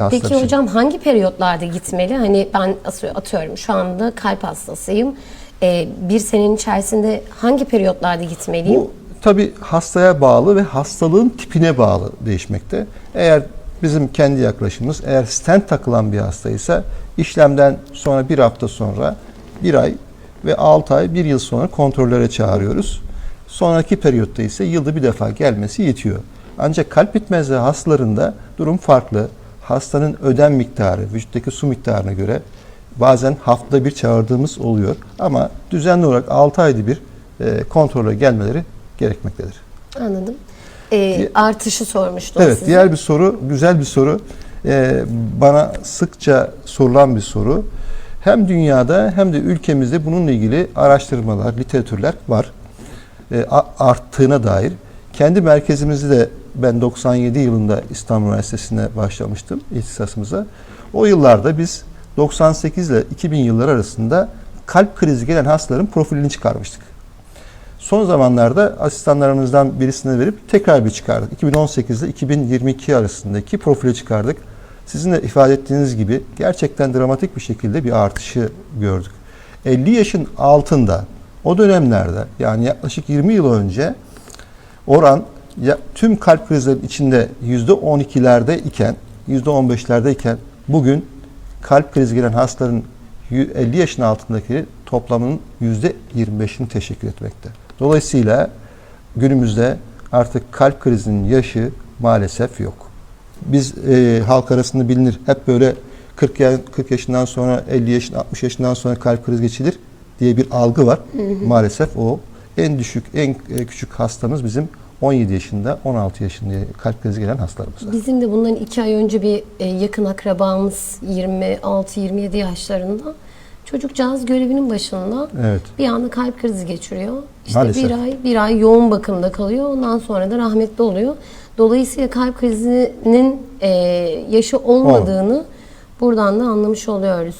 hastalar Peki için. hocam hangi periyotlarda gitmeli? Hani ben atıyorum şu anda kalp hastasıyım. Ee, bir senenin içerisinde hangi periyotlarda gitmeliyim? Bu tabi hastaya bağlı ve hastalığın tipine bağlı değişmekte. Eğer bizim kendi yaklaşımımız eğer stent takılan bir hastaysa işlemden sonra bir hafta sonra bir ay ve 6 ay bir yıl sonra kontrollere çağırıyoruz. Sonraki periyotta ise yılda bir defa gelmesi yetiyor. Ancak kalp bitmezliği hastalarında durum farklı. Hastanın ödem miktarı, vücuttaki su miktarına göre bazen haftada bir çağırdığımız oluyor. Ama düzenli olarak 6 ayda bir e, kontrole gelmeleri gerekmektedir. Anladım. Ee, artışı sormuştum Evet, size. diğer bir soru, güzel bir soru. Ee, bana sıkça sorulan bir soru. Hem dünyada hem de ülkemizde bununla ilgili araştırmalar, literatürler var. A- arttığına dair. Kendi merkezimizde de ben 97 yılında İstanbul Üniversitesi'ne başlamıştım ihtisasımıza. O yıllarda biz 98 ile 2000 yılları arasında kalp krizi gelen hastaların profilini çıkarmıştık. Son zamanlarda asistanlarımızdan birisine verip tekrar bir çıkardık. 2018 ile 2022 arasındaki profili çıkardık. Sizin de ifade ettiğiniz gibi gerçekten dramatik bir şekilde bir artışı gördük. 50 yaşın altında o dönemlerde yani yaklaşık 20 yıl önce oran ya, tüm kalp krizlerinin içinde %12'lerde iken, %15'lerde iken bugün kalp krizi gelen hastaların yü- 50 yaşın altındaki toplamının %25'ini teşekkür etmekte. Dolayısıyla günümüzde artık kalp krizinin yaşı maalesef yok. Biz e, halk arasında bilinir hep böyle 40, ya- 40 yaşından sonra 50 yaşın 60 yaşından sonra kalp krizi geçilir diye bir algı var. Maalesef o en düşük en e, küçük hastamız bizim 17 yaşında 16 yaşında kalp krizi gelen hastalarımız. Bizim de bundan iki ay önce bir e, yakın akrabamız 26-27 yaşlarında çocukcağız görevinin başında Evet. bir anda kalp krizi geçiriyor. İşte Maalesef. bir ay bir ay yoğun bakımda kalıyor. Ondan sonra da rahmetli oluyor. Dolayısıyla kalp krizinin e, yaşı olmadığını buradan da anlamış oluyoruz.